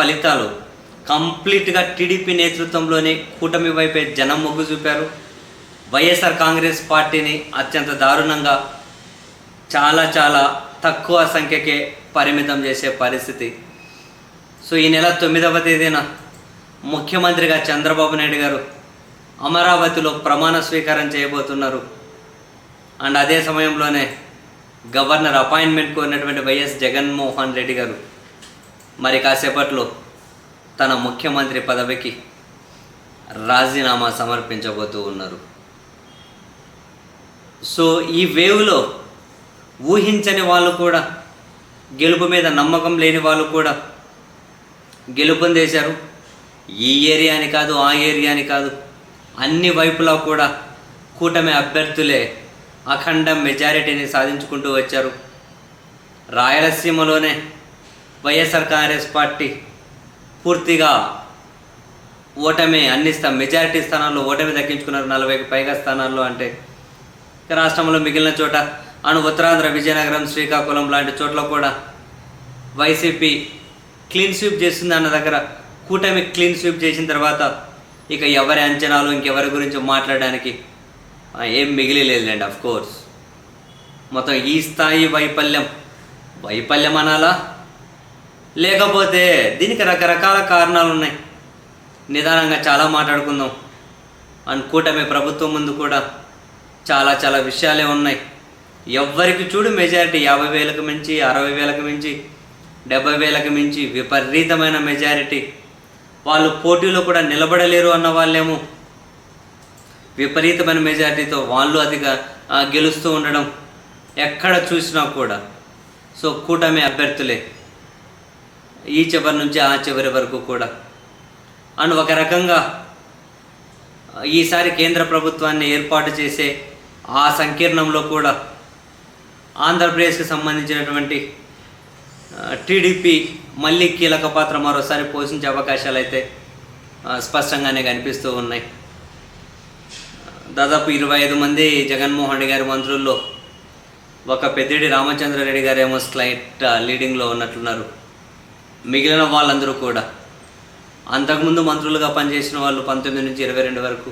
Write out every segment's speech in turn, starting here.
ఫలితాలు. కంప్లీట్గా టీడీపీ నేతృత్వంలోనే కూటమి వైపే జనం మొగ్గు చూపారు. వైఎస్ఆర్ కాంగ్రెస్ పార్టీని అత్యంత దారుణంగా చాలా చాలా తక్కువ సంఖ్యకే పరిమితం చేసే పరిస్థితి. సో ఈ నెల తొమ్మిదవ తేదీన ముఖ్యమంత్రిగా చంద్రబాబు నాయుడు గారు అమరావతిలో ప్రమాణ స్వీకారం చేయబోతున్నారు. అండ్ అదే సమయంలోనే గవర్నర్ అపాయింట్మెంట్ కోరినటువంటి వైఎస్ జగన్మోహన్ రెడ్డి గారు మరి కాసేపట్లో తన ముఖ్యమంత్రి పదవికి రాజీనామా సమర్పించబోతూ ఉన్నారు. సో ఈ వేవ్లో ఊహించని వాళ్ళు కూడా గెలుపు మీద నమ్మకం లేని వాళ్ళు కూడా గెలుపొందేశారు. ఈ ఏరియాని కాదు ఆ ఏరియాని కాదు అన్ని వైపులా కూడా కూటమి అభ్యర్థులే అఖండ మెజారిటీని సాధించుకుంటూ వచ్చారు. రాయలసీమలోనే వైఎస్ఆర్ కాంగ్రెస్ పార్టీ పూర్తిగా ఓటమి అన్ని స్థా మెజారిటీ స్థానాల్లో ఓటమి దక్కించుకున్నారు. నలభైకి పైగా స్థానాల్లో అంటే ఇక రాష్ట్రంలో మిగిలిన చోట అను ఉత్తరాంధ్ర విజయనగరం శ్రీకాకుళం లాంటి చోట్ల కూడా వైసీపీ క్లీన్ స్వీప్ చేస్తుంది అన్న దగ్గర కూటమి క్లీన్ స్వీప్ చేసిన తర్వాత ఇక ఎవరి అంచనాలు ఇంకెవరి గురించి మాట్లాడడానికి ఏం ఏం మిగిలిలేదులేండి అఫ్ కోర్స్ మొత్తం ఈ స్థాయి వైఫల్యం వైఫల్యం అనాలా? లేకపోతే దీనికి రకరకాల కారణాలు ఉన్నాయి నిదానంగా చాలా మాట్లాడుకుందాం. అండ్ కూటమి ప్రభుత్వం ముందు కూడా చాలా చాలా విషయాలే ఉన్నాయి. ఎవ్వరికి చూడు మెజారిటీ యాభై వేలకు మించి అరవై వేలకు మించి డెబ్బై వేలకు మించి విపరీతమైన మెజారిటీ. వాళ్ళు పోటీలో కూడా నిలబడలేరు అన్న వాళ్ళేమో. విపరీతమైన మెజారిటీతో వాళ్ళు అదిగా గెలుస్తూ ఉండడం ఎక్కడ చూసినా కూడా. సో కూటమి అభ్యర్థులే. ఈ చివరి నుంచి ఆ చివరి వరకు కూడా. అండ్ ఒక రకంగా ఈసారి కేంద్ర ప్రభుత్వాన్ని ఏర్పాటు చేసే ఆ సంకీర్ణంలో కూడా ఆంధ్రప్రదేశ్కి సంబంధించినటువంటి టీడీపీ మళ్ళీ కీలక పాత్ర మరోసారి పోషించే అవకాశాలు అయితే స్పష్టంగానే కనిపిస్తూ ఉన్నాయి. దాదాపు ఇరవై ఐదు మంది జగన్మోహన్ రెడ్డి గారి మంత్రుల్లో ఒక పెద్దిరెడ్డి రామచంద్రారెడ్డి గారేమో స్లైట్ లీడింగ్లో ఉన్నట్లున్నారు. మిగిలిన వాళ్ళందరూ కూడా. అంతకుముందు మంత్రులుగా పనిచేసిన వాళ్ళు పంతొమ్మిది నుంచి ఇరవై రెండు వరకు.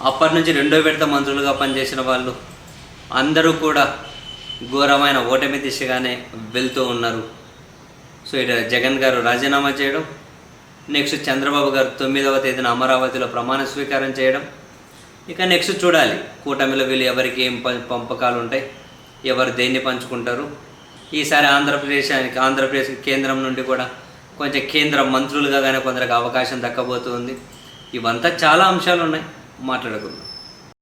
అప్పటి నుంచి రెండో విడత మంత్రులుగా పనిచేసిన వాళ్ళు అందరూ కూడా ఘోరమైన ఓటమి దిశగానే వెళ్తూ ఉన్నారు. సో ఇటు జగన్ గారు రాజీనామా చేయడం నెక్స్ట్ చంద్రబాబు గారు తొమ్మిదవ తేదీన అమరావతిలో ప్రమాణ స్వీకారం చేయడం. ఇక నెక్స్ట్ చూడాలి. కూటమిలో వీళ్ళు ఎవరికి ఏం పం- పంపకాలు ఉంటాయి ఎవరు దేన్ని పంచుకుంటారు ఈసారి ఆంధ్రప్రదేశ్ ఆంధ్రప్రదేశ్ కేంద్రం నుండి కూడా కొంచెం కేంద్ర మంత్రులుగా కానీ కొందరికి అవకాశం దక్కబోతుంది. ఇవంతా చాలా అంశాలు ఉన్నాయి మాట్లాడుకుందాం.